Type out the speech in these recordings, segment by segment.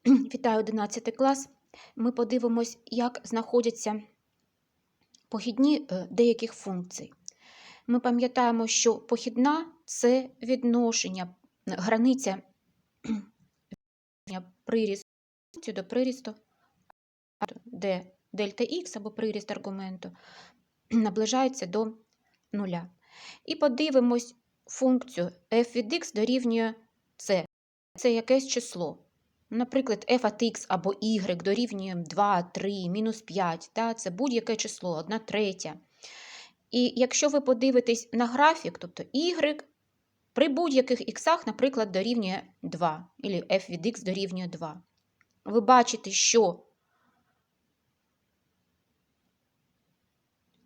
Вітаю 11 клас. Ми подивимось, як знаходяться похідні е, деяких функцій. Ми пам'ятаємо, що похідна це відношення, границя прирісту до прирісту, де дельта х або приріст аргументу наближається до нуля. І подивимось функцію f від x дорівнює c. Це якесь число. Наприклад, f от x або y дорівнює 2, 3, мінус 5, та, це будь-яке число, 1 третя. І якщо ви подивитесь на графік, тобто y при будь-яких іксах, наприклад, дорівнює 2, або f від x дорівнює 2, ви бачите, що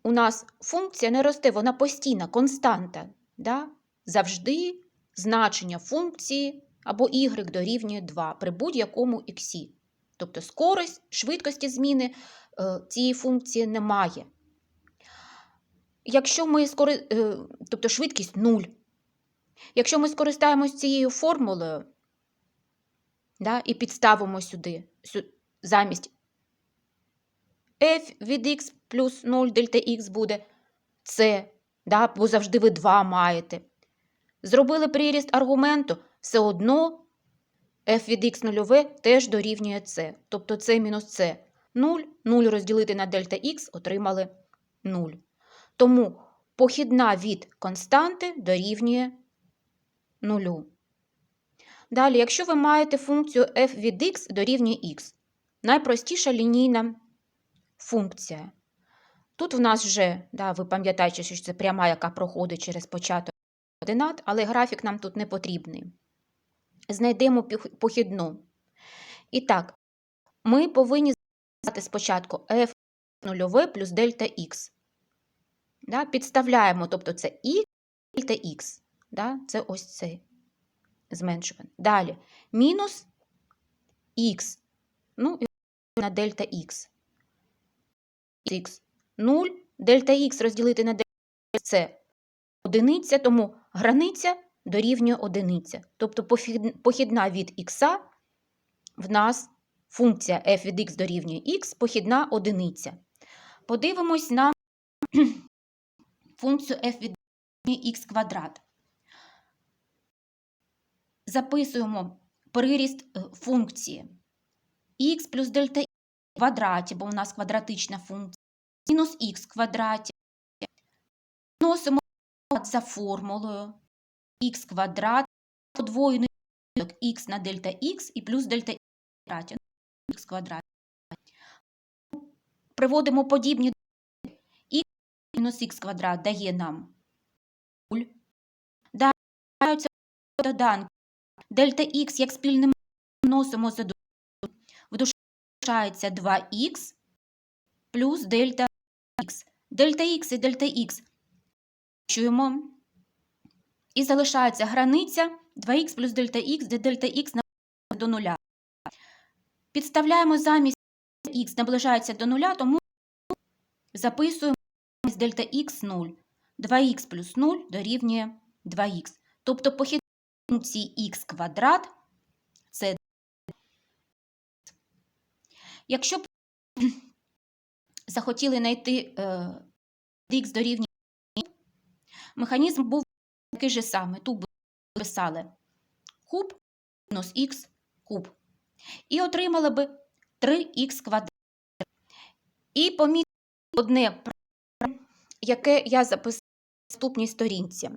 у нас функція не росте, вона постійна, константа. Да? Завжди значення функції або y дорівнює 2 при будь-якому х. Тобто скорость, швидкості зміни е, цієї функції немає. Якщо ми скори... е, тобто швидкість 0. Якщо ми скористаємось цією формулою да, і підставимо сюди замість f від x плюс 0 дельта x буде c, да, бо завжди ви 2 маєте. Зробили приріст аргументу, все одно f від x нульове теж дорівнює c. Тобто c мінус c 0, 0 розділити на дельта x отримали 0. Тому похідна від константи дорівнює 0. Далі, якщо ви маєте функцію f від x дорівнює x, найпростіша лінійна функція. Тут в нас вже, да, ви пам'ятаєте, що це пряма, яка проходить через початок координат, але графік нам тут не потрібний. Знайдемо похідну. І так, ми повинні знати спочатку f нульове плюс дельта х. Да, Підставляємо, тобто це і дельта х. Да, Це ось це зменшування. Далі мінус х. Ну, і на дельта х. х 0, дельта х розділити на дельта х це одиниця, тому границя дорівнює одиниця. Тобто похідна від х в нас функція f від x дорівнює x, похідна одиниця. Подивимось на функцію f від х квадрат. Записуємо приріст е, функції х плюс дельта х квадраті, бо у нас квадратична функція, мінус х квадраті. Носимо за формулою х квадрат подвоєний х на дельта х і плюс дельта х квадраті. квадрат. Приводимо подібні х мінус х квадрат дає нам 0. Далі доданки. Дельта х як спільним носимо за дужку. В дужці залишається 2х плюс дельта х. Дельта х і дельта х чуємо. І залишається границя 2х плюс дельта х, де дельта х наближається до нуля. Підставляємо замість х наближається до нуля, тому записуємо замість дельта х 0. 2х плюс 0 дорівнює 2х. Тобто похід функції х квадрат це. Якщо б захотіли знайти е, х дорівнює, механізм був такий же самий. Тут писали куб мінус х куб. І отримали би 3х квадрат. І помітили одне, яке я записала на наступній сторінці.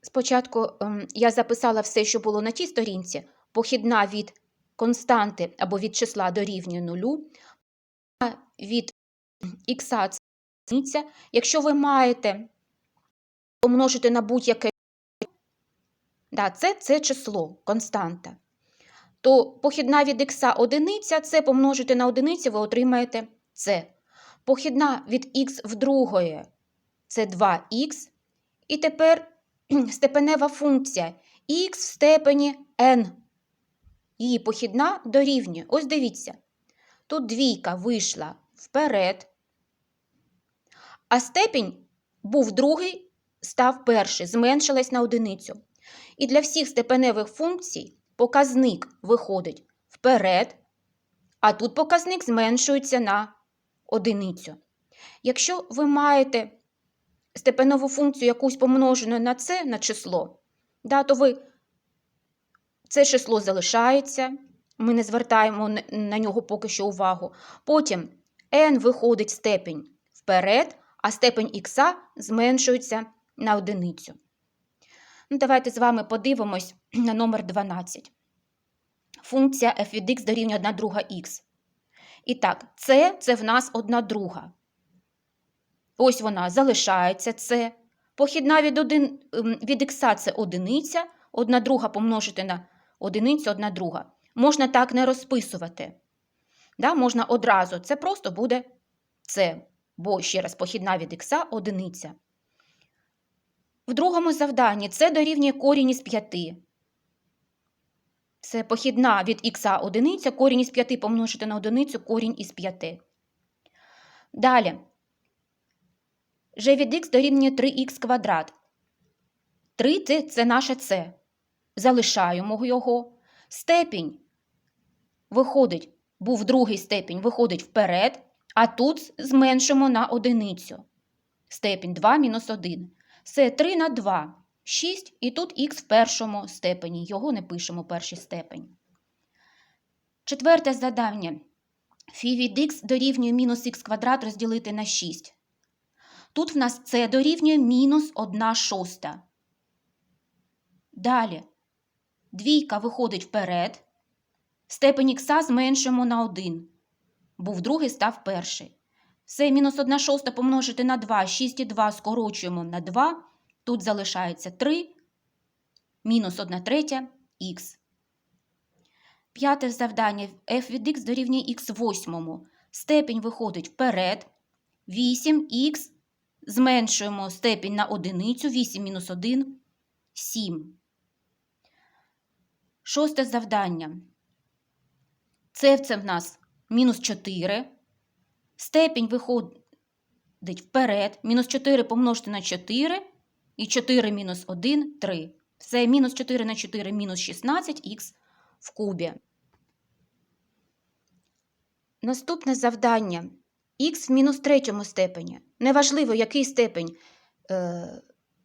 Спочатку ем, я записала все, що було на тій сторінці, похідна від константи або від числа дорівнює нулю, від х Якщо ви маєте помножити на будь-яке да, це, це число, константа, то похідна від х одиниця, це помножити на одиницю, ви отримаєте це. Похідна від х в другої це 2х. І тепер степенева функція х в степені n. Її похідна дорівнює. Ось дивіться. Тут двійка вийшла вперед, а степінь був другий, став перший, зменшилась на одиницю. І для всіх степеневих функцій показник виходить вперед, а тут показник зменшується на одиницю. Якщо ви маєте степенову функцію якусь помножену на це, на число, да, то ви це число залишається, ми не звертаємо на- нього поки що увагу. Потім n виходить степень вперед, а степень х зменшується на одиницю. Ну, давайте з вами подивимось на номер 12. Функція f від x дорівнює 1 друга х. І так, це, це в нас 1 друга. Ось вона залишається це. Похідна від, один, ем, від х це одиниця, 1 друга помножити на одиницю, 1 друга. Можна так не розписувати. Да, можна одразу. Це просто буде це. Бо, ще раз, похідна від х одиниця. В другому завданні це дорівнює корінь із 5. Це похідна від х одиниця, корінь із 5 помножити на одиницю, корінь із 5. Далі. g від х дорівнює 3х квадрат. 3 це, це наше це. Залишаємо його. Степінь виходить, був другий степінь, виходить вперед, а тут зменшимо на одиницю. Степінь 2 мінус 1. Це 3 на 2. 6, і тут х в першому степені. Його не пишемо перший степень. Четверте завдання. Фі від х дорівнює мінус х квадрат розділити на 6. Тут в нас це дорівнює мінус 1 шоста. Далі. Двійка виходить вперед. Степень х зменшимо на 1. Був другий, став перший. Все, мінус 1 шоста помножити на 2. 6 і 2 скорочуємо на 2. Тут залишається 3, мінус 1 третя х. П'яте завдання. f від х дорівнює х восьмому. Степінь виходить вперед. 8х зменшуємо степінь на одиницю. 8 мінус 1 – 7. Шосте завдання. Це це в нас мінус 4. Степінь виходить вперед. Мінус 4 помножити на 4. І 4 мінус 1 – 3. Все, мінус 4 на 4 – мінус 16х в кубі. Наступне завдання. х в мінус третьому степені. Неважливо, який степень. Е,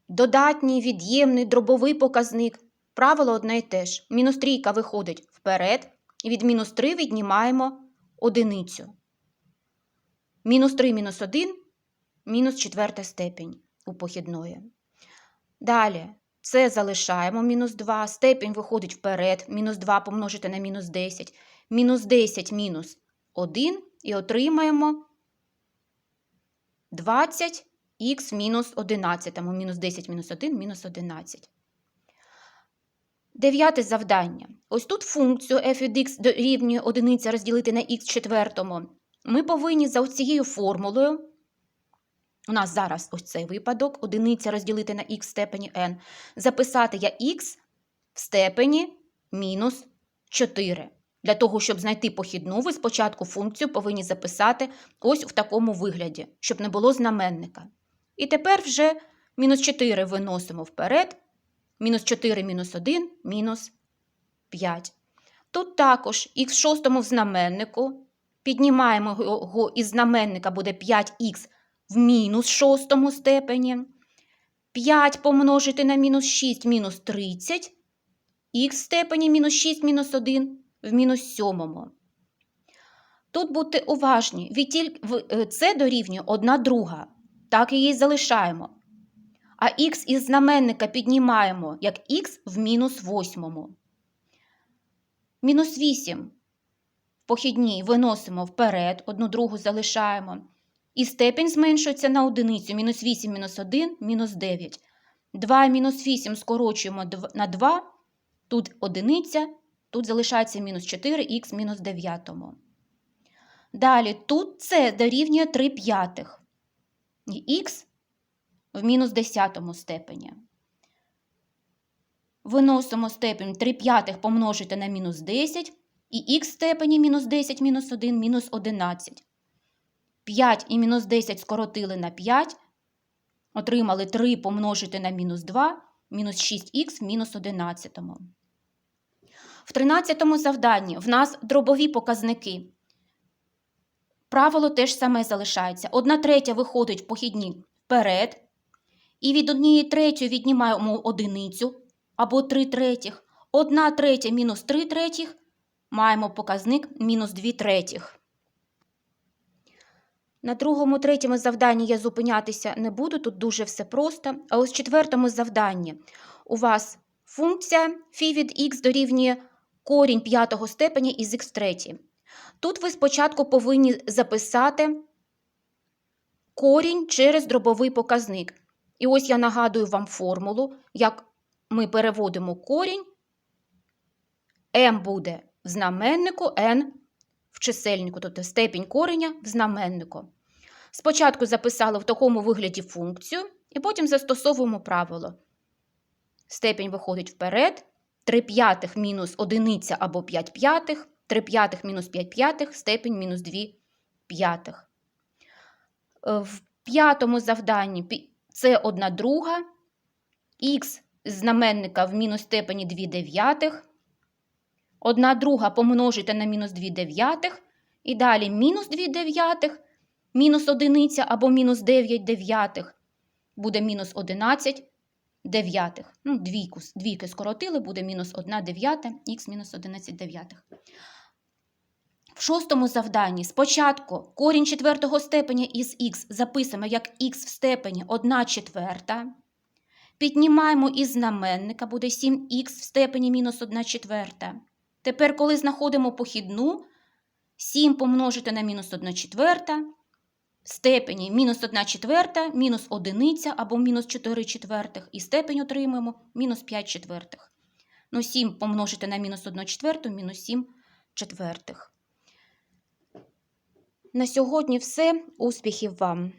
додатній, від'ємний, дробовий показник. Правило одне й те ж. Мінус трійка виходить вперед. І від мінус 3 віднімаємо одиницю. Мінус 3 мінус 1 – мінус четверта степень у похідної. Далі це залишаємо мінус 2, степінь виходить вперед, мінус 2 помножити на мінус 10, мінус 10 мінус 1 і отримаємо 20х мінус 11, мінус 10 мінус 1 мінус 11. Дев'яте завдання. Ось тут функцію f від x дорівнює 1 розділити на х четвертому. Ми повинні за цією формулою у нас зараз ось цей випадок, одиниця розділити на х в степені n. Записати я х в степені мінус 4. Для того, щоб знайти похідну, ви спочатку функцію повинні записати ось в такому вигляді, щоб не було знаменника. І тепер вже мінус 4 виносимо вперед, мінус 4 мінус 1 мінус 5. Тут також х в шостому в знаменнику. Піднімаємо його із знаменника буде 5х в мінус шостому степені. 5 помножити на мінус 6 мінус 30. Х в степені мінус 6 мінус 1 в мінус сьомому. Тут будьте уважні, е, це дорівнює 1 друга. Так її залишаємо. А х із знаменника піднімаємо як х в мінус восьмому. Мінус 8 в похідній виносимо вперед, одну другу залишаємо. І степінь зменшується на одиницю. Мінус 8, мінус 1, мінус 9. 2 і мінус 8 скорочуємо на 2. Тут одиниця, тут залишається мінус 4х мінус 9. Далі тут це дорівнює 3 п'ятих. І х в мінус 10 степені. Виносимо степень 3 п'ятих помножити на мінус 10. І х степені мінус 10 мінус 1 мінус 11. 5 і мінус 10 скоротили на 5. Отримали 3 помножити на мінус 2. мінус 6х в мінус 11. В 13 завданні в нас дробові показники. Правило теж саме залишається. Одна третя виходить в похідні вперед, і від однієї третьої віднімаємо одиницю або 3 третіх. Одна третя мінус 3 третіх маємо показник мінус 2 третіх. На другому, третьому завданні я зупинятися не буду, тут дуже все просто. А ось в четвертому завданні у вас функція φ від х дорівнює корінь п'ятого степеня із х третій. Тут ви спочатку повинні записати корінь через дробовий показник. І ось я нагадую вам формулу, як ми переводимо корінь. m буде в знаменнику, n в чисельнику, тобто степінь кореня в знаменнику. Спочатку записали в такому вигляді функцію, і потім застосовуємо правило. Степінь виходить вперед, 3 п'ятих мінус одиниця або 5 п'ятих, 3 п'ятих мінус 5 п'ятих, степінь мінус 2 п'ятих. Е, В п'ятому завданні це 1 друга, х знаменника в мінус степені 2 дев'ятих, 1 друга помножити на мінус 2 дев'ятих, і далі мінус 2 дев'ятих, мінус одиниця або мінус 9 дев'ятих, буде мінус 11 дев'ятих. Ну, двійку, двійки скоротили, буде мінус 1 дев'ята, х мінус 11 дев'ятих. В шостому завданні спочатку корінь четвертого степеня із х записуємо як х в степені 1 четверта. Піднімаємо із знаменника, буде 7х в степені мінус 1 четверта. Тепер, коли знаходимо похідну, 7 помножити на мінус 1 четверта, в степені мінус 1 четверта, мінус одиниця або мінус 4 четвертих, і степень отримуємо мінус 5 четвертих. Ну, 7 помножити на мінус 1 четверту, мінус 7 четвертих. На сьогодні все. Успіхів вам!